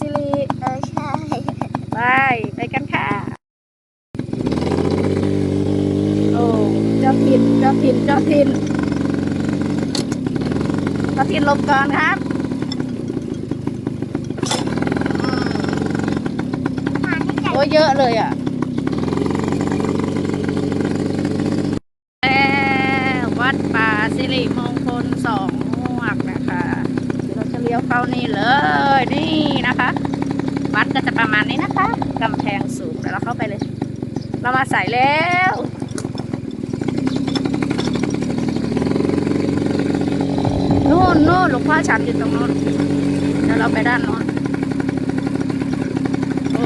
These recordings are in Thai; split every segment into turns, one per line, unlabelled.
สิริ
เออใช่
ไปไปกันค่ะ โอ้เจ้าถิ่นเจ้าถิ่นเจ้าถิ่นเจ้าถิ่นหลบก่อนครับอืมโอ้เยอะเลยอะแล้ววัดป่าสิริมงคลสอง ลี้ยวเข้านี่เลยนี่นะคะ วัดก็จะประมาณนี้นะคะกำแพงสูงเดี๋ยวเราเข้าไปเลย เรามาใส่แล้วนู่นนู่นหลวงพ่อฉันอยู่ตรงนู้นเดี๋ยวเราไปด้านโน้นโอ้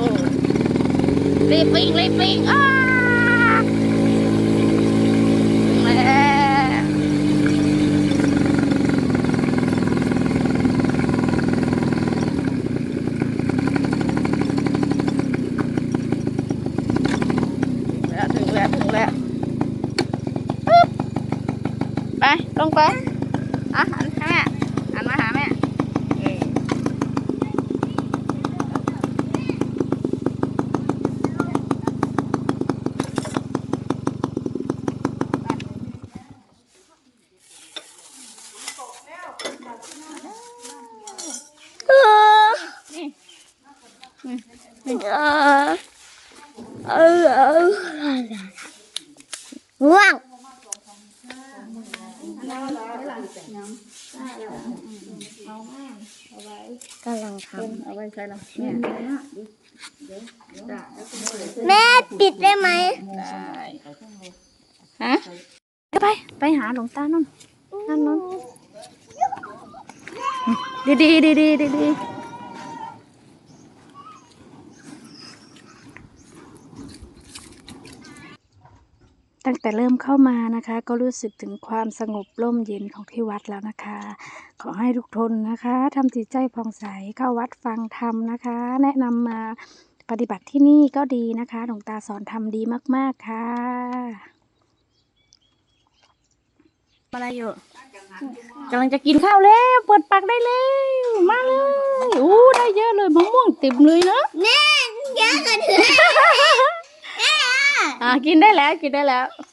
รีบวิ่งรีบวิ่งอ้าถึงแล้วแล้วถึงแล้วถึงแล้วปึ๊บ ไปลงไปอะหั นให้แม่หันมาหาแม่เออ
เออ
นี่
เออเออเออง่วงกำลังท
เอาไว้ใช่แล้วแม่ำ
แม่ปิดได้ไหม
ได้ฮะไปไปหาหลวงตานู่นนั่นนู่นดีดีดีดีดี ตั้งแต่เริ่มเข้ามานะคะ ก็รู้สึกถึงความสงบร่มเย็นของที่วัดแล้วนะคะ ขอให้ทุกทนนะคะทำจิตใจผ่องใสเข้าวัดฟังธรรมนะคะ แนะนำมาปฏิบัติที่นี่ก็ดีนะคะหลวงตาสอนทำดีมาก ๆ ค่ะอะไรอยู่กำลังจะกินข้าวแล้ว เปิดปากได้แล้ว มาเลย อู้ได้เยอะเลยมะม่วงเต็มเลยเนาะ
แม่ เถอ